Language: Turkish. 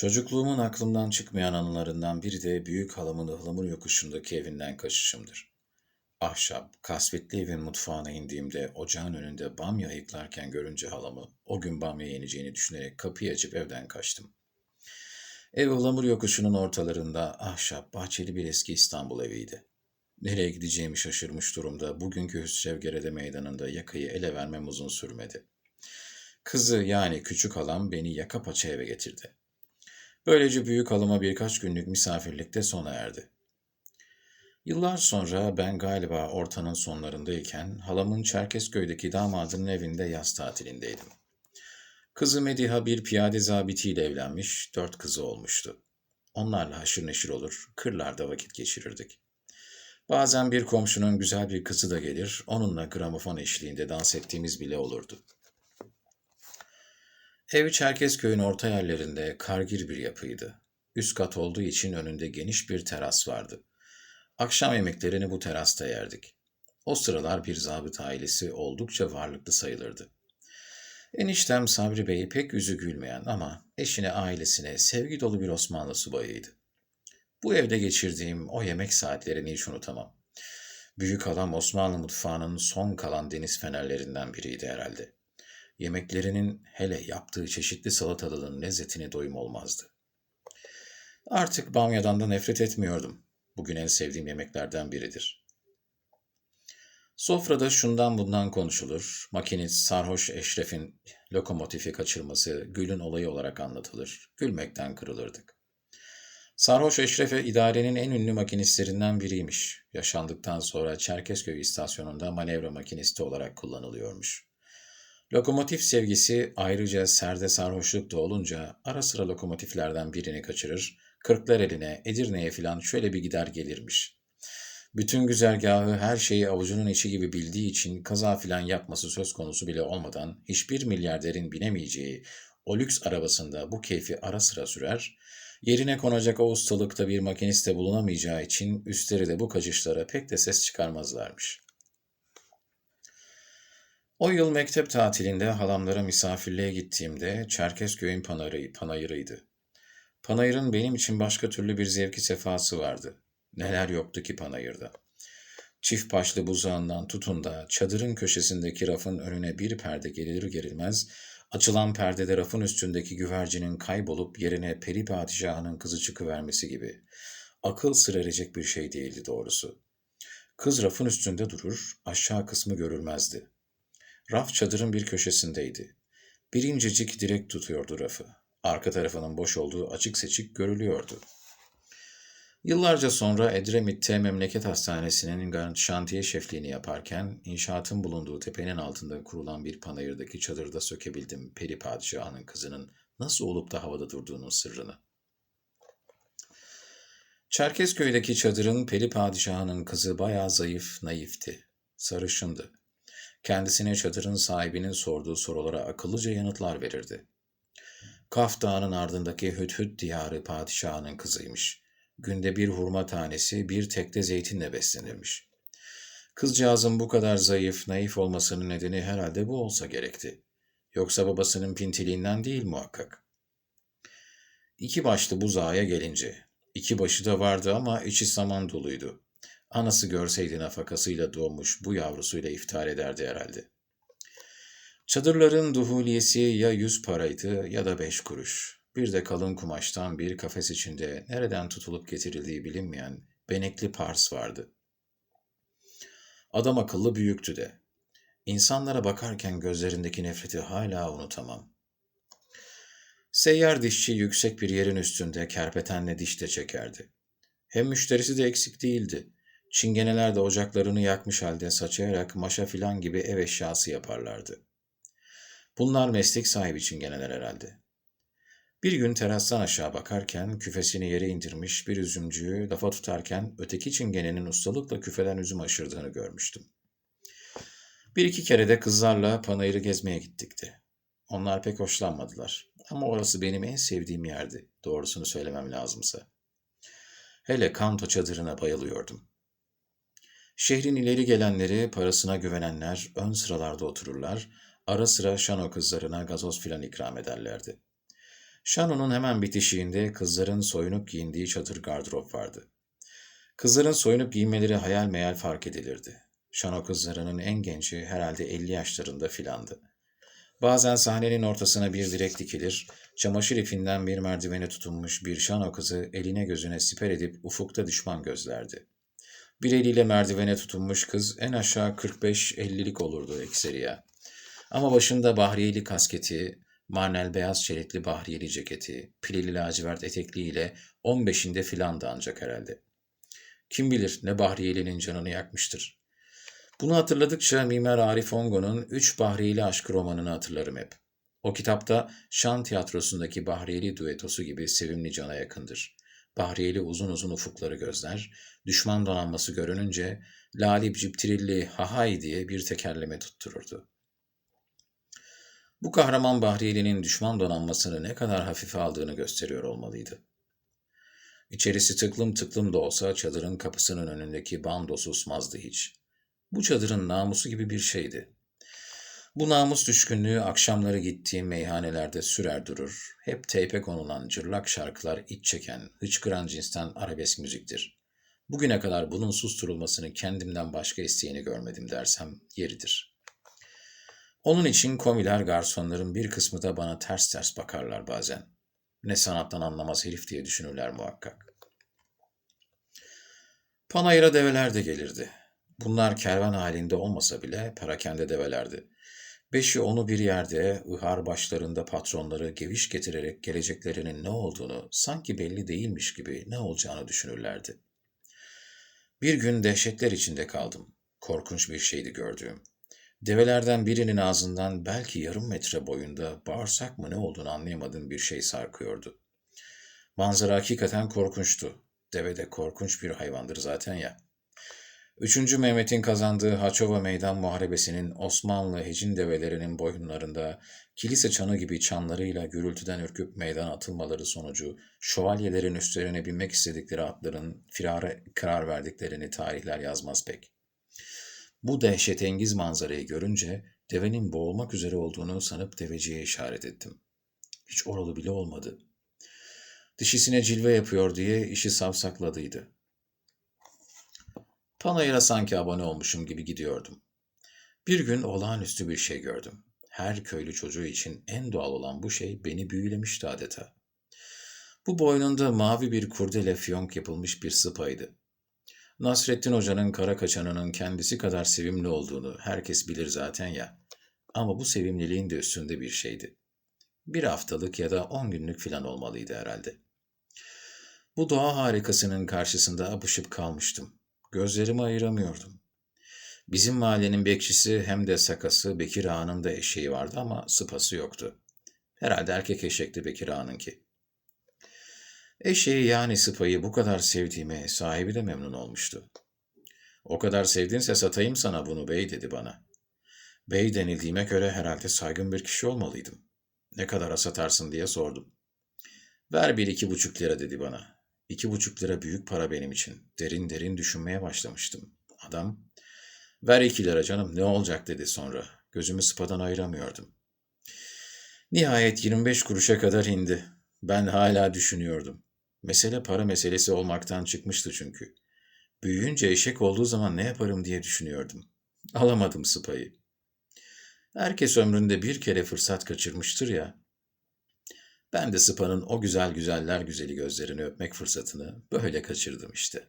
Çocukluğumun aklımdan çıkmayan anılarından biri de büyük halamın ıhlamur yokuşundaki evinden kaçışımdır. Ahşap, kasvetli evin mutfağına indiğimde ocağın önünde bamya ayıklarken görünce halamı o gün bamya yeneceğini düşünerek kapıyı açıp evden kaçtım. Ev ıhlamur yokuşunun ortalarında ahşap, bahçeli bir eski İstanbul eviydi. Nereye gideceğimi şaşırmış durumda bugünkü Hüsrevgerede meydanında yakayı ele vermem uzun sürmedi. Kızı yani küçük halam beni yaka paça eve getirdi. Böylece büyük halıma birkaç günlük misafirlikte sona erdi. Yıllar sonra ben galiba ortanın sonlarındayken halamın Çerkezköy'deki damadının evinde yaz tatilindeydim. Kızı Mediha bir piyade zabitiyle evlenmiş, dört kızı olmuştu. Onlarla haşır neşir olur, kırlarda vakit geçirirdik. Bazen bir komşunun güzel bir kızı da gelir, onunla gramofon eşliğinde dans ettiğimiz bile olurdu. Ev Çerkezköy'ün orta yerlerinde kargir bir yapıydı. Üst kat olduğu için önünde geniş bir teras vardı. Akşam yemeklerini bu terasta yerdik. O sıralar bir zabıt ailesi oldukça varlıklı sayılırdı. Eniştem Sabri Bey pek yüzü gülmeyen ama eşine ailesine sevgi dolu bir Osmanlı subayıydı. Bu evde geçirdiğim o yemek saatlerini hiç unutamam. Büyük halam Osmanlı mutfağının son kalan deniz fenerlerinden biriydi herhalde. Yemeklerinin hele yaptığı çeşitli salatalığın lezzetine doyum olmazdı. Artık bamyadan da nefret etmiyordum. Bugün en sevdiğim yemeklerden biridir. Sofrada şundan bundan konuşulur. Makinist sarhoş Eşref'in lokomotifi kaçırması Gül'ün olayı olarak anlatılır. Gülmekten kırılırdık. Sarhoş Eşref'e idarenin en ünlü makinistlerinden biriymiş. Yaşandıktan sonra Çerkezköy istasyonunda manevra makinisti olarak kullanılıyormuş. Lokomotif sevgisi ayrıca serde sarhoşluk da olunca ara sıra lokomotiflerden birini kaçırır, Kırklareli'ne, Edirne'ye filan şöyle bir gider gelirmiş. Bütün güzergahı her şeyi avucunun içi gibi bildiği için kaza filan yapması söz konusu bile olmadan hiçbir milyarderin binemeyeceği o lüks arabasında bu keyfi ara sıra sürer, yerine konacak o ustalıkta bir makiniste bulunamayacağı için üstleri de bu kaçışlara pek de ses çıkarmazlarmış.'' O yıl mektep tatilinde halamlara misafirliğe gittiğimde Çerkezköy'ün panayırı, panayırıydı. Panayırın benim için başka türlü bir zevki sefası vardı. Neler yoktu ki panayırda. Çift başlı buzağından tutun da çadırın köşesindeki rafın önüne bir perde gelir gerilmez, açılan perdede rafın üstündeki güvercinin kaybolup yerine peri padişahının kızı çıkıvermesi gibi. Akıl sır erecek bir şey değildi doğrusu. Kız rafın üstünde durur, aşağı kısmı görülmezdi. Raf çadırın bir köşesindeydi. Bir incecik direk tutuyordu rafı. Arka tarafının boş olduğu açık seçik görülüyordu. Yıllarca sonra Edremit'te memleket hastanesinin şantiye şefliğini yaparken inşaatın bulunduğu tepenin altında kurulan bir panayırdaki çadırda sökebildim peri padişahının kızının nasıl olup da havada durduğunun sırrını. Çerkezköy'deki çadırın peri padişahının kızı bayağı zayıf, naifti. Sarışındı. Kendisine çadırın sahibinin sorduğu sorulara akıllıca yanıtlar verirdi. Kaf Dağı'nın ardındaki Hüthüt diyarı padişahının kızıymış. Günde bir hurma tanesi, bir tekte zeytinle beslenirmiş. Kızcağızın bu kadar zayıf, naif olmasının nedeni herhalde bu olsa gerekti. Yoksa babasının pintiliğinden değil muhakkak. İki başlı buzağa gelince, iki başı da vardı ama içi saman doluydu. Anası görseydi nafakasıyla doğmuş bu yavrusuyla iftar ederdi herhalde. Çadırların duhuliyesi ya yüz paraydı ya da beş kuruş. Bir de kalın kumaştan bir kafes içinde nereden tutulup getirildiği bilinmeyen benekli pars vardı. Adam akıllı büyüktü de. İnsanlara bakarken gözlerindeki nefreti hala unutamam. Seyyar dişçi yüksek bir yerin üstünde kerpetenle diş de çekerdi. Hem müşterisi de eksik değildi. Çingeneler de ocaklarını yakmış halde saçayarak maşa filan gibi ev eşyası yaparlardı. Bunlar meslek sahibi çingeneler herhalde. Bir gün terastan aşağı bakarken küfesini yere indirmiş bir üzümcüyü lafa tutarken öteki çingenenin ustalıkla küfeden üzüm aşırdığını görmüştüm. Bir iki kere de kızlarla panayırı gezmeye gittik de. Onlar pek hoşlanmadılar. Ama orası benim en sevdiğim yerdi, doğrusunu söylemem lazımsa. Hele kanto çadırına bayılıyordum. Şehrin ileri gelenleri, parasına güvenenler ön sıralarda otururlar, ara sıra şano kızlarına gazoz filan ikram ederlerdi. Şano'nun hemen bitişiğinde kızların soyunup giyindiği çadır gardırop vardı. Kızların soyunup giyinmeleri hayal meyal fark edilirdi. Şano kızlarının en genci herhalde 50 yaşlarında filandı. Bazen sahnenin ortasına bir direk dikilir, çamaşır ipinden bir merdivene tutunmuş bir şano kızı eline gözüne siper edip ufukta düşman gözlerdi. Bir eliyle merdivene tutunmuş kız en aşağı 45-50'lik olurdu ekseriya. Ama başında bahriyeli kasketi, marnel beyaz çelikli bahriyeli ceketi, pileli lacivert etekliğiyle 15'inde filandı ancak herhalde. Kim bilir ne bahriyelinin canını yakmıştır. Bunu hatırladıkça Mimar Arif Ongo'nun Üç Bahriyeli Aşk romanını hatırlarım hep. O kitapta Şan tiyatrosundaki Bahriyeli düetosu gibi sevimli cana yakındır. Bahriyeli uzun uzun ufukları gözler, düşman donanması görününce lalip ciptirilli hahay diye bir tekerleme tuttururdu. Bu kahraman Bahriyeli'nin düşman donanmasını ne kadar hafife aldığını gösteriyor olmalıydı. İçerisi tıklım tıklım da olsa çadırın kapısının önündeki bando susmazdı hiç. Bu çadırın namusu gibi bir şeydi. Bu namus düşkünlüğü akşamları gittiğim meyhanelerde sürer durur. Hep teype konulan cırlak şarkılar iç çeken, hıçkıran cinsten arabesk müziktir. Bugüne kadar bunun susturulmasını kendimden başka isteyeni görmedim dersem yeridir. Onun için komiler garsonların bir kısmı da bana ters ters bakarlar bazen. Ne sanattan anlamaz herif diye düşünürler muhakkak. Panayır'a develer de gelirdi. Bunlar kervan halinde olmasa bile perakende develerdi. Beşi onu bir yerde, ıhar başlarında patronları geviş getirerek geleceklerinin ne olduğunu, sanki belli değilmiş gibi ne olacağını düşünürlerdi. Bir gün dehşetler içinde kaldım. Korkunç bir şeydi gördüğüm. Develerden birinin ağzından belki yarım metre boyunda bağırsak mı ne olduğunu anlayamadığım bir şey sarkıyordu. Manzara hakikaten korkunçtu. Deve de korkunç bir hayvandır zaten ya. Üçüncü Mehmet'in kazandığı Haçova Meydan Muharebesi'nin Osmanlı hecin develerinin boyunlarında kilise çanı gibi çanlarıyla gürültüden ürküp meydan atılmaları sonucu şövalyelerin üstlerine binmek istedikleri atların firara karar verdiklerini tarihler yazmaz pek. Bu dehşetengiz manzarayı görünce devenin boğulmak üzere olduğunu sanıp deveciye işaret ettim. Hiç oralı bile olmadı. Dişisine cilve yapıyor diye işi savsakladıydı. Panayır'a sanki abone olmuşum gibi gidiyordum. Bir gün olağanüstü bir şey gördüm. Her köylü çocuğu için en doğal olan bu şey beni büyülemişti adeta. Bu boynunda mavi bir kurdele fiyonk yapılmış bir sıpaydı. Nasrettin Hoca'nın kara kaçanının kendisi kadar sevimli olduğunu herkes bilir zaten ya. Ama bu sevimliliğin de üstünde bir şeydi. Bir haftalık ya da on günlük filan olmalıydı herhalde. Bu doğa harikasının karşısında apışıp kalmıştım. Gözlerimi ayıramıyordum. Bizim mahallenin bekçisi hem de sakası Bekir Ağa'nın da eşeği vardı ama sıpası yoktu. Herhalde erkek eşekti Bekir Ağa'nınki. Eşeği yani sıpayı bu kadar sevdiğime sahibi de memnun olmuştu. O kadar sevdinse satayım sana bunu bey dedi bana. Bey denildiğime göre herhalde saygın bir kişi olmalıydım. Ne kadara satarsın diye sordum. Ver bir iki buçuk lira dedi bana. İki buçuk lira büyük para benim için. Derin derin düşünmeye başlamıştım. Adam, ver iki lira canım ne olacak dedi sonra. Gözümü sıpadan ayıramıyordum. Nihayet 25 kuruşa kadar indi. Ben hala düşünüyordum. Mesele para meselesi olmaktan çıkmıştı çünkü. Büyüyünce eşek olduğu zaman ne yaparım diye düşünüyordum. Alamadım sıpayı. Herkes ömründe bir kere fırsat kaçırmıştır ya. Ben de Sıpa'nın o güzel güzeller güzeli gözlerini öpmek fırsatını böyle kaçırdım işte.